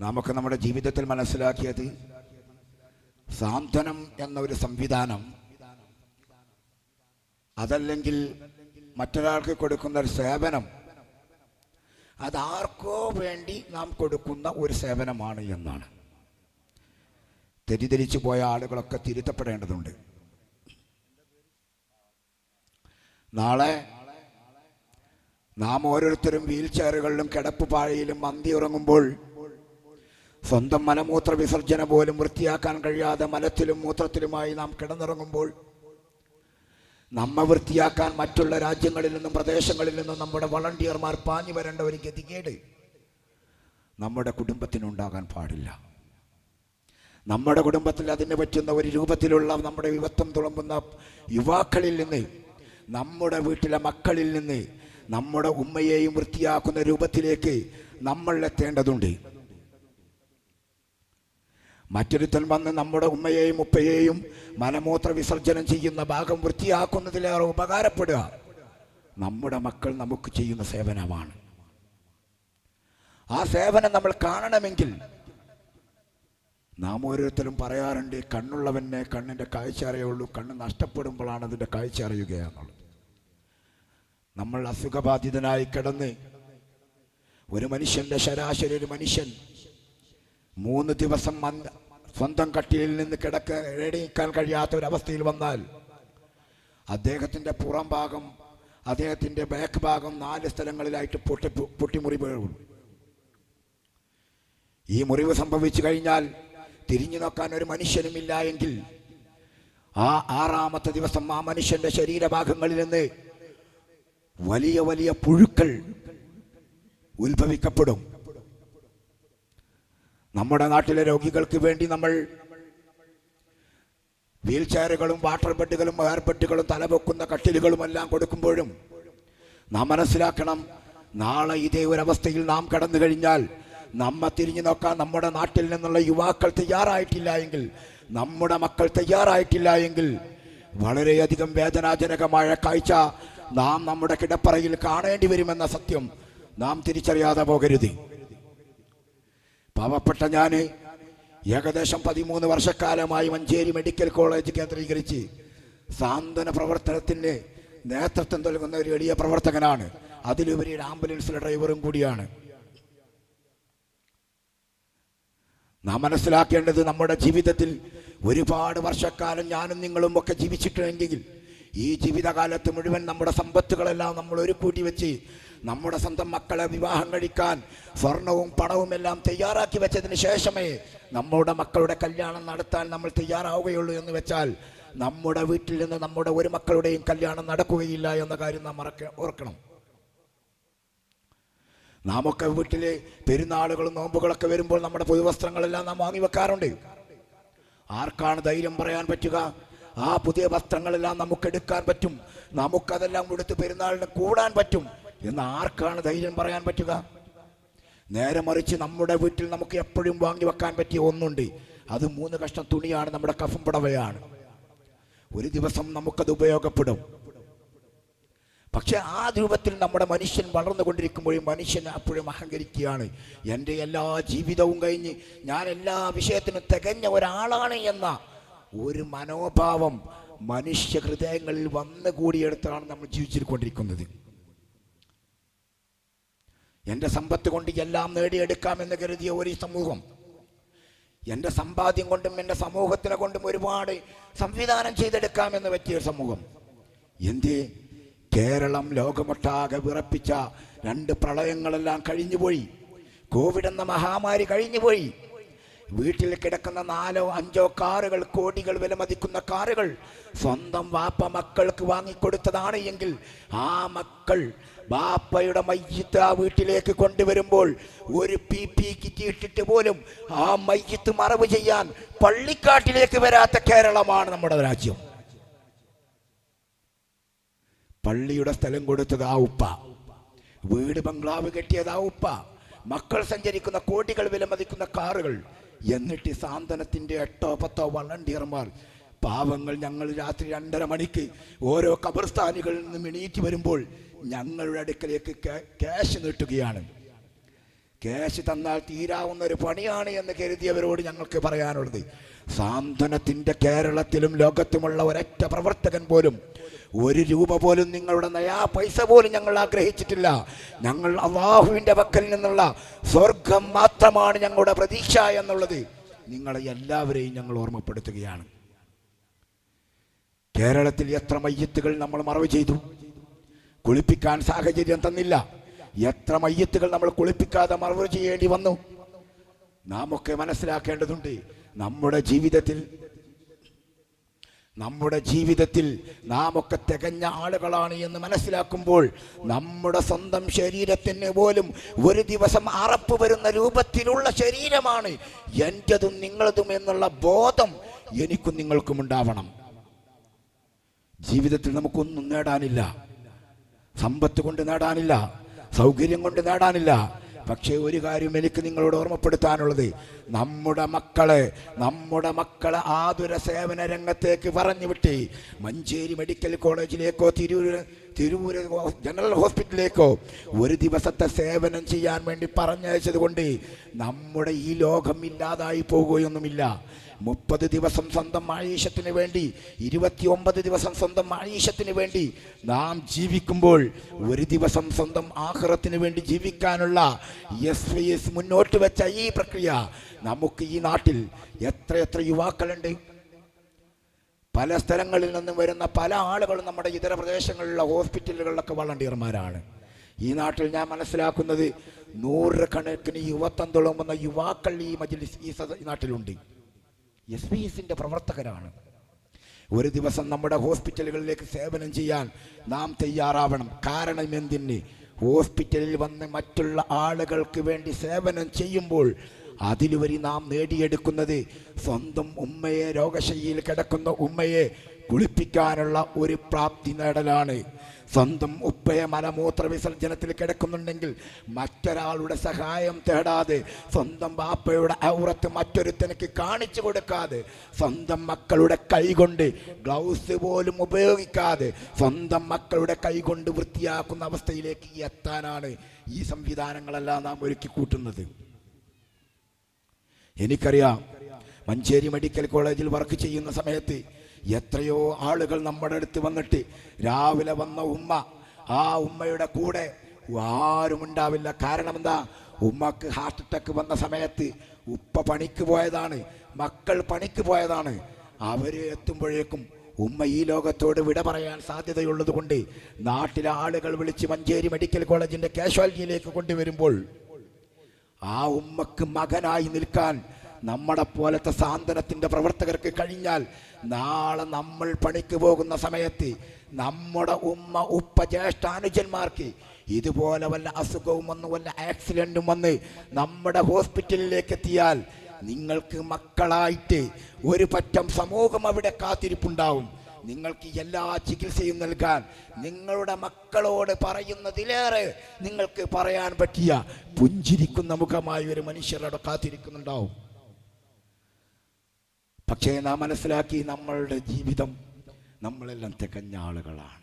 നമുക്ക് നമ്മുടെ ജീവിതത്തിൽ മനസ്സിലാക്കിയത് സാന്ത്വനം എന്ന ഒരു സംവിധാനം. അതല്ലെങ്കിൽ മറ്റൊരാൾക്ക് കൊടുക്കുന്ന ഒരു സേവനം. അതാർക്കോ വേണ്ടി നാം കൊടുക്കുന്ന ഒരു സേവനമാണ് എന്നാണ്. തെറ്റിദ്ധരിച്ചു പോയ ആളുകളൊക്കെ തിരുത്തപ്പെടേണ്ടതുണ്ട്. നാളെ നാം ഓരോരുത്തരും വീൽ ചെയറുകളിലും കിടപ്പ് പാഴയിലും മന്തി ഉറങ്ങുമ്പോൾ സ്വന്തം മലമൂത്ര വിസർജന പോലും വൃത്തിയാക്കാൻ കഴിയാതെ മലത്തിലും മൂത്രത്തിലുമായി നാം കിടന്നിറങ്ങുമ്പോൾ നമ്മെ വൃത്തിയാക്കാൻ മറ്റുള്ള രാജ്യങ്ങളിൽ നിന്നും പ്രദേശങ്ങളിൽ നിന്നും നമ്മുടെ വളണ്ടിയർമാർ പാഞ്ഞു വരേണ്ട ഒരു ഗതികേട് നമ്മുടെ കുടുംബത്തിനുണ്ടാകാൻ പാടില്ല. നമ്മുടെ കുടുംബത്തിൽ അതിന് പറ്റുന്ന ഒരു രൂപത്തിലുള്ള നമ്മുടെ യുവത്വം തുളമ്പുന്ന യുവാക്കളിൽ നിന്ന് നമ്മുടെ വീട്ടിലെ മക്കളിൽ നിന്ന് നമ്മുടെ ഉമ്മയെയും വൃത്തിയാക്കുന്ന രൂപത്തിലേക്ക് നമ്മൾ എത്തേണ്ടതുണ്ട്. മറ്റൊരുത്തൻ വന്ന് നമ്മുടെ ഉമ്മയെയും ഉപ്പയെയും മലമൂത്ര വിസർജനം ചെയ്യുന്ന ഭാഗം വൃത്തിയാക്കുന്നതിലേറെ ഉപകാരപ്പെടുക. നമ്മുടെ മക്കൾ നമുക്ക് ചെയ്യുന്ന സേവനമാണ്. ആ സേവനം നമ്മൾ കാണണമെങ്കിൽ നാം ഓരോരുത്തരും പറയാറുണ്ട് കണ്ണുള്ളവനെ കണ്ണിന്റെ കാഴ്ച അറിയുള്ളൂ കണ്ണ് നഷ്ടപ്പെടുമ്പോഴാണ് അതിന്റെ കാഴ്ച അറിയുകയെന്നുള്ളത് നമ്മൾ അസുഖബാധിതനായി കിടന്ന് ഒരു മനുഷ്യന്റെ ശരാശരി ഒരു മനുഷ്യൻ മൂന്ന് ദിവസം സ്വന്തം കട്ടിലിൽ നിന്ന് കിടക്ക എഴുന്നേൽക്കാൻ കഴിയാത്ത ഒരവസ്ഥയിൽ വന്നാൽ അദ്ദേഹത്തിന്റെ പുറം ഭാഗം അദ്ദേഹത്തിന്റെ ബാക്ക് ഭാഗം നാല് സ്ഥലങ്ങളിലായിട്ട് പൊട്ടി പൊട്ടിമുറി ഈ മുറിവ് സംഭവിച്ചു കഴിഞ്ഞാൽ തിരിഞ്ഞു നോക്കാൻ ഒരു മനുഷ്യനുമില്ല എങ്കിൽ ആ ആറാമത്തെ ദിവസം ആ മനുഷ്യന്റെ ശരീരഭാഗങ്ങളിൽ നിന്ന് വലിയ വലിയ പുഴുക്കൾ ഉത്ഭവിക്കപ്പെടും. നമ്മുടെ നാട്ടിലെ രോഗികൾക്ക് വേണ്ടി നമ്മൾ വീൽ ചെയറുകളും വാട്ടർ ബെഡുകളും എയർ ബെഡുകളും തലപൊക്കുന്ന കട്ടിലുകളും എല്ലാം കൊടുക്കുമ്പോഴും നാം മനസ്സിലാക്കണം നാളെ ഇതേ ഒരവസ്ഥയിൽ നാം കടന്നു കഴിഞ്ഞാൽ നമ്മെ തിരിഞ്ഞു നോക്കാൻ നമ്മുടെ നാട്ടിൽ നിന്നുള്ള യുവാക്കൾ തയ്യാറായിട്ടില്ല എങ്കിൽ നമ്മുടെ മക്കൾ തയ്യാറായിട്ടില്ല എങ്കിൽ വളരെയധികം വേദനാജനകമായ കാഴ്ച നാം നമ്മുടെ കിടപ്പറയിൽ കാണേണ്ടി വരുമെന്ന സത്യം നാം തിരിച്ചറിയാതെ പോകരുത്. പാവപ്പെട്ട ഞാൻ ഏകദേശം പതിമൂന്ന് വർഷക്കാലമായി മഞ്ചേരി മെഡിക്കൽ കോളേജ് കേന്ദ്രീകരിച്ച് സാന്ത്വന പ്രവർത്തനത്തിന് നേതൃത്വം നൽകുന്ന ഒരു എളിയ പ്രവർത്തകനാണ്. അതിലുപരി ഒരു ആംബുലൻസിലെ ഡ്രൈവറും കൂടിയാണ്. നാം മനസ്സിലാക്കേണ്ടത് നമ്മുടെ ജീവിതത്തിൽ ഒരുപാട് വർഷക്കാലം ഞാനും നിങ്ങളും ഒക്കെ ജീവിച്ചിട്ടുണ്ടെങ്കിൽ ഈ ജീവിതകാലത്ത് മുഴുവൻ നമ്മുടെ സമ്പത്തുകളെല്ലാം നമ്മൾ ഒരു കൂട്ടി വെച്ച് നമ്മുടെ സ്വന്തം മക്കളെ വിവാഹം കഴിക്കാൻ സ്വർണവും പണവും എല്ലാം തയ്യാറാക്കി വെച്ചതിന് ശേഷമേ നമ്മുടെ മക്കളുടെ കല്യാണം നടത്താൻ നമ്മൾ തയ്യാറാവുകയുള്ളൂ എന്ന് വെച്ചാൽ നമ്മുടെ വീട്ടിൽ നിന്ന് നമ്മുടെ ഒരു മക്കളുടെയും കല്യാണം നടക്കുകയില്ല എന്ന കാര്യം നാം മറക്ക ഓർക്കണം. നാമൊക്കെ വീട്ടിലെ പെരുന്നാളുകളും നോമ്പുകളൊക്കെ വരുമ്പോൾ നമ്മുടെ പുതുവസ്ത്രങ്ങളെല്ലാം നാം വാങ്ങി വെക്കാറുണ്ട്. ആർക്കാണ് ധൈര്യം പറയാൻ പറ്റുക? ആ പുതിയ വസ്ത്രങ്ങളെല്ലാം നമുക്ക് എടുക്കാൻ പറ്റും. നമുക്കതെല്ലാം കൊടുത്ത് പെരുന്നാളിന് കൂടാൻ പറ്റും. എന്ന് ആർക്കാണ് ധൈര്യം പറയാൻ പറ്റുക? നേരെ മറിച്ച് നമ്മുടെ വീട്ടിൽ നമുക്ക് എപ്പോഴും വാങ്ങി വെക്കാൻ പറ്റിയ ഒന്നുണ്ട്. അത് മൂന്ന് കഷ്ണം തുണിയാണ് നമ്മുടെ കഫം പുടവയാണ്. ഒരു ദിവസം നമുക്കത് ഉപയോഗപ്പെടും. പക്ഷെ ആ രൂപത്തിൽ നമ്മുടെ മനുഷ്യൻ വളർന്നുകൊണ്ടിരിക്കുമ്പോഴും മനുഷ്യൻ അപ്പോഴും അഹങ്കരിക്കുകയാണ്. എന്റെ എല്ലാ ജീവിതവും കഴിഞ്ഞ് ഞാൻ എല്ലാ വിഷയത്തിനും തികഞ്ഞ ഒരാളാണ് എന്ന ഒരു മനോഭാവം മനുഷ്യ ഹൃദയങ്ങളിൽ വന്നുകൂടിയെടുത്താണ് നമ്മൾ ജീവിച്ചിരിക്കൊണ്ടിരിക്കുന്നത് എന്റെ സമ്പത്ത് കൊണ്ട് എല്ലാം നേടിയെടുക്കാമെന്ന് കരുതിയ ഒരു സമൂഹം. എന്റെ സമ്പാദ്യം കൊണ്ടും എന്റെ സമൂഹത്തിനെ കൊണ്ടും ഒരുപാട് സംവിധാനം ചെയ്തെടുക്കാമെന്ന് പറ്റിയ സമൂഹം. എന്തേ? കേരളം ലോകമൊട്ടാകെ വിറപ്പിച്ച രണ്ട് പ്രളയങ്ങളെല്ലാം കഴിഞ്ഞുപോയി. കോവിഡ് എന്ന മഹാമാരി കഴിഞ്ഞുപോയി. വീട്ടിൽ കിടക്കുന്ന നാലോ അഞ്ചോ കാറുകൾ കോടികൾ വിലമതിക്കുന്ന കാറുകൾ സ്വന്തം വാപ്പ മക്കൾക്ക് വാങ്ങിക്കൊടുത്തതാണ് എങ്കിൽ ആ മക്കൾ ബാപ്പയുടെ മയ്യത്ത് ആ വീട്ടിലേക്ക് കൊണ്ടുവരുമ്പോൾ ഒരു പി പി കിറ്റ് ഇട്ടിട്ട് പോലും ആ മയ്യത്ത് മറവ് ചെയ്യാൻ പള്ളിക്കാട്ടിലേക്ക് വരാത്ത കേരളമാണ് നമ്മുടെ രാജ്യം. പള്ളിയുടെ സ്ഥലം കൊടുത്തത് ആ ഉപ്പ. വീട് ബംഗ്ലാവ് കെട്ടിയത് ആ ഉപ്പ. മക്കൾ സഞ്ചരിക്കുന്ന കോടികൾ വിലമതിക്കുന്ന കാറുകൾ എന്നിട്ട് സാന്ത്വനത്തിന്റെ എട്ടോ പത്തോ വളണ്ടിയർമാർ പാവങ്ങൾ ഞങ്ങൾ രാത്രി രണ്ടര മണിക്ക് ഓരോ കബർസ്ഥാനികളിൽ നിന്നും എണീറ്റ് വരുമ്പോൾ ഞങ്ങളുടെ അടുക്കലേക്ക് ക്യാ- ക്യാഷ് നീട്ടുകയാണ്. ക്യാഷ് തന്നാൽ തീരാവുന്ന ഒരു പണിയാണ് എന്ന് കരുതിയവരോട് ഞങ്ങൾക്ക് പറയാനുള്ളത്. സാന്ത്വനത്തിന്റെ കേരളത്തിലും ലോകത്തുമുള്ള ഒരൊറ്റ പ്രവർത്തകൻ പോലും ഒരു രൂപ പോലും നിങ്ങളുടെ നയാ പൈസ പോലും ഞങ്ങൾ ആഗ്രഹിച്ചിട്ടില്ല. ഞങ്ങൾ അള്ളാഹുവിന്റെ പക്കൽ നിന്നുള്ള സ്വർഗം മാത്രമാണ് ഞങ്ങളുടെ പ്രതീക്ഷ എന്നുള്ളത്. നിങ്ങളെ എല്ലാവരെയും ഞങ്ങൾ ഓർമ്മപ്പെടുത്തുകയാണ്. കേരളത്തിൽ എത്ര മയ്യത്തുകൾ നമ്മൾ മറവ് ചെയ്തു. കുളിപ്പിക്കാൻ സാഹചര്യം തന്നില്ല. എത്ര മയ്യത്തുകൾ നമ്മൾ കുളിപ്പിക്കാതെ മറവ് ചെയ്യേണ്ടി വന്നു. നാം ഒക്കെ മനസ്സിലാക്കേണ്ടതുണ്ട്. നമ്മുടെ ജീവിതത്തിൽ നമ്മുടെ ജീവിതത്തിൽ നാം ഒക്കെ തികഞ്ഞ ആളുകളാണ് എന്ന് മനസ്സിലാക്കുമ്പോൾ നമ്മുടെ സ്വന്തം ശരീരത്തിന് പോലും ഒരു ദിവസം അറപ്പ് വരുന്ന രൂപത്തിലുള്ള ശരീരമാണ് എന്റെതും നിങ്ങളതും എന്നുള്ള ബോധം എനിക്കും നിങ്ങൾക്കും ഉണ്ടാവണം. ജീവിതത്തിൽ നമുക്കൊന്നും നേടാനില്ല. സമ്പത്ത് കൊണ്ട് നേടാനില്ല. സൗകര്യം കൊണ്ട് നേടാനില്ല. പക്ഷേ ഒരു കാര്യം എനിക്ക് നിങ്ങളോട് ഓർമ്മപ്പെടുത്താനുള്ളത്. നമ്മുടെ മക്കളെ നമ്മുടെ മക്കളെ ആതുര സേവന രംഗത്തേക്ക് പറഞ്ഞു വിട്ട് മഞ്ചേരി മെഡിക്കൽ കോളേജിലേക്കോ തിരൂര് തിരൂര് ജനറൽ ഹോസ്പിറ്റലിലേക്കോ ഒരു ദിവസത്തെ സേവനം ചെയ്യാൻ വേണ്ടി പറഞ്ഞയച്ചത് കൊണ്ട് നമ്മുടെ ഈ ലോകം ഇല്ലാതായി പോകുകയൊന്നുമില്ല. മുപ്പത് ദിവസം സ്വന്തം ആയുഷത്തിന് വേണ്ടി ഇരുപത്തിയൊമ്പത് ദിവസം സ്വന്തം ആയുഷത്തിന് വേണ്ടി നാം ജീവിക്കുമ്പോൾ ഒരു ദിവസം സ്വന്തം ആഹ്റത്തിന് വേണ്ടി ജീവിക്കാനുള്ള എസ് വി എസ് മുന്നോട്ട് വെച്ച ഈ പ്രക്രിയ നമുക്ക് ഈ നാട്ടിൽ എത്രയെത്ര യുവാക്കളുണ്ട് പല സ്ഥലങ്ങളിൽ നിന്നും വരുന്ന പല ആളുകളും നമ്മുടെ ഇതര പ്രദേശങ്ങളിലുള്ള ഹോസ്പിറ്റലുകളിലൊക്കെ വളണ്ടിയർമാരാണ്. ഈ നാട്ടിൽ ഞാൻ മനസ്സിലാക്കുന്നത് നൂറുകണക്കിന് യുവത്വം തുളുമ്പുന്ന യുവാക്കൾ ഈ മജ്ലിസ് ഈ നാട്ടിലുണ്ട്. എസ് പി എസിന്റെ പ്രവർത്തകരാണ്. ഒരു ദിവസം നമ്മുടെ ഹോസ്പിറ്റലുകളിലേക്ക് സേവനം ചെയ്യാൻ നാം തയ്യാറാവണം. കാരണം എന്തിന്? ഹോസ്പിറ്റലിൽ വന്ന് മറ്റുള്ള ആളുകൾക്ക് വേണ്ടി സേവനം ചെയ്യുമ്പോൾ അതിലുപരി നാം നേടിയെടുക്കുന്നത് സ്വന്തം ഉമ്മയെ രോഗശയ്യയിൽ കിടക്കുന്ന ഉമ്മയെ കുളിപ്പിക്കാനുള്ള ഒരു പ്രാപ്തി നേടലാണ്. സ്വന്തം ഉപ്പയെ മലമൂത്ര വിസർജനത്തിൽ കിടക്കുന്നുണ്ടെങ്കിൽ മറ്റൊരാളുടെ സഹായം തേടാതെ സ്വന്തം ബാപ്പയുടെ ഔറത്ത് മറ്റൊരുത്തനക്ക് കാണിച്ചു കൊടുക്കാതെ സ്വന്തം മക്കളുടെ കൈകൊണ്ട് ഗ്ലൗസ് പോലും ഉപയോഗിക്കാതെ സ്വന്തം മക്കളുടെ കൈകൊണ്ട് വൃത്തിയാക്കുന്ന അവസ്ഥയിലേക്ക് എത്താനാണ് ഈ സംവിധാനങ്ങളെല്ലാം നാം ഒരുക്കി കൂട്ടുന്നത് എനിക്കറിയാം. മഞ്ചേരി മെഡിക്കൽ കോളേജിൽ വർക്ക് ചെയ്യുന്ന സമയത്ത് എത്രയോ ആളുകൾ നമ്മുടെ അടുത്ത് വന്നിട്ട് രാവിലെ വന്ന ഉമ്മ ആ ഉമ്മയുടെ കൂടെ ആരും ഉണ്ടാവില്ല. കാരണം എന്താ? ഉമ്മക്ക് ഹാർട്ട് അറ്റാക്ക് വന്ന സമയത്ത് ഉപ്പ പണിക്ക് പോയതാണ്. മക്കൾ പണിക്ക് പോയതാണ്. അവർ എത്തുമ്പോഴേക്കും ഉമ്മ ഈ ലോകത്തോട് വിട പറയാൻ സാധ്യതയുള്ളത് കൊണ്ട് നാട്ടിലെ ആളുകൾ വിളിച്ച് മഞ്ചേരി മെഡിക്കൽ കോളേജിന്റെ കാഷ്വാലിറ്റിയിലേക്ക് കൊണ്ടുവരുമ്പോൾ ആ ഉമ്മക്ക് മകനായി നിൽക്കാൻ നമ്മളെ പോലത്തെ സാന്ത്വനത്തിന്റെ പ്രവർത്തകർക്ക് കഴിഞ്ഞാൽ നാളെ നമ്മൾ പണിക്ക് പോകുന്ന സമയത്ത് നമ്മുടെ ഉമ്മ ഉപ്പ ജ്യേഷ്ഠാനുജന്മാർക്ക് ഇതുപോലെ വല്ല അസുഖവും വന്ന് വല്ല ആക്സിഡന്റും വന്ന് നമ്മുടെ ഹോസ്പിറ്റലിലേക്ക് എത്തിയാൽ നിങ്ങൾക്ക് മക്കളായിട്ട് ഒരു പറ്റം സമൂഹം അവിടെ കാത്തിരിപ്പുണ്ടാവും. നിങ്ങൾക്ക് എല്ലാ ചികിത്സയും നൽകാൻ നിങ്ങളുടെ മക്കളോട് പറയുന്നതിലേറെ നിങ്ങൾക്ക് പറയാൻ പറ്റിയ പുഞ്ചിരിക്കുന്ന മുഖമായി ഒരു മനുഷ്യരോട് കാത്തിരിക്കുന്നുണ്ടാവും. പക്ഷേ നാം മനസ്സിലാക്കി നമ്മളുടെ ജീവിതം നമ്മളെല്ലാം തികഞ്ഞ ആളുകളാണ്.